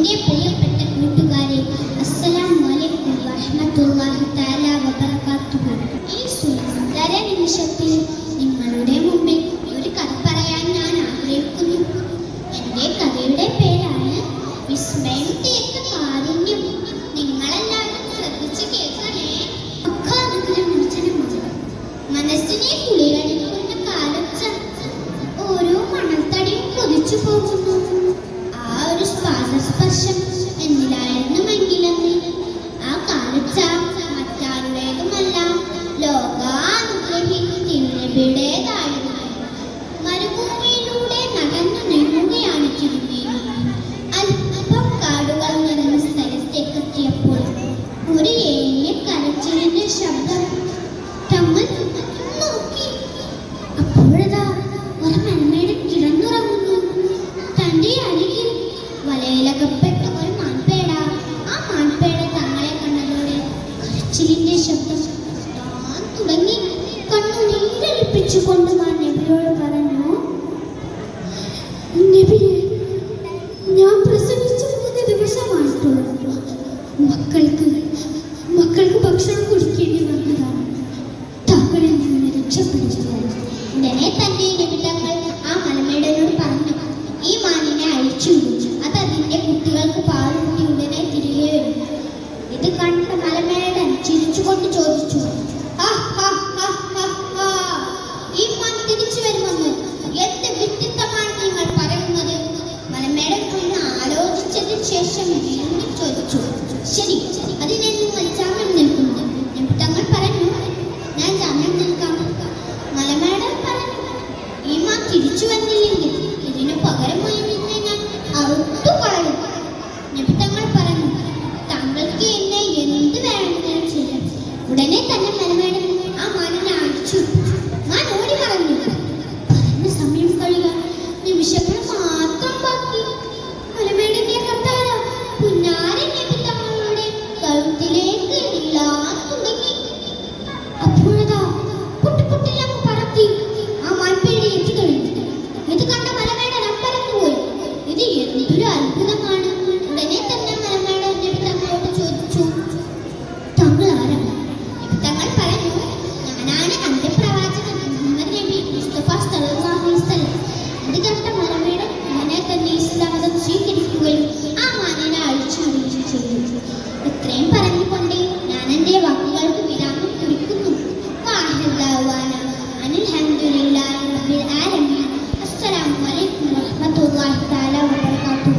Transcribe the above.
എന്റെ പ്രിയപ്പെട്ട കൂട്ടുകാരെ അസ്സലാമു അലൈക്കും വറഹ്മത്തുള്ളാഹി തആല വബറകാതുഹു ഈ സുന്ദര നിമിഷത്തിൽ നിങ്ങളുടെ മുമ്പിൽ ഒരു കഥ പറയാൻ ഞാൻ ആഗ്രഹിക്കുന്നു. എന്റെ കഥയുടെ പേരാണ് വിസ്മയം തീർത്ത കാരുണ്യം. നിങ്ങളെല്ലാവരും ശ്രദ്ധിച്ച് കേൾക്കണേ. മക്കാനഗരം നിർജനമാണ് മനസ്സിനെ കുളിരടിക്കുന്ന കാലച്ച ഓരോ മണൽത്തടിയും കൊതിച്ചു പോകുന്നു. ഒരു സ്വാദസ്പർശം കരച്ചിലിന്റെ ശബ്ദം താൻ തുടങ്ങി. കണ്ണുനീരൊലിപ്പിച്ചുകൊണ്ട് മാൻ നബിയോട് പറഞ്ഞു നബിയെ ഞാൻ പ്രസവിച്ച മൂന്ന് ദിവസമായിട്ടുള്ളൂ മക്കൾക്ക് മക്കൾക്ക് ഭക്ഷണം കുടിക്കേണ്ടി വന്നതാണ്. താങ്കളിൽ നിന്ന് രക്ഷപ്പെടുത്തുക ഉടനെ തന്നെ നബിതങ്ങൾ ആ മലമേടനോട് പറഞ്ഞു ഈ മാനിനെ അഴിച്ചു അത് അതിന്റെ കുട്ടികൾക്ക് പാലുകൂട്ടി ഉടനെ തിരികെ വരും ഇത് കണ്ട കൊണ്ട് ചോദിച്ചു. ഈ മൻ തിരിച്ചു വരുമെന്ന് എന്ത് വ്യക്തിത്വമാണ് നിങ്ങൾ പറയുന്നത്? മലമേടം ഒന്ന് ആലോചിച്ചതിന് ശേഷം വീണ്ടും ചോദിച്ചു. ശരി അതിനെ നിങ്ങൾ ജാമ്യം നിൽക്കുന്നു. തങ്ങൾ പറഞ്ഞു ഞാൻ ജാമ്യം നിൽക്കാം. മലമേടൻ പറഞ്ഞു ഈ മാൻ തിരിച്ചു വന്നില്ലെങ്കിൽ ഇതിനു പകരമായി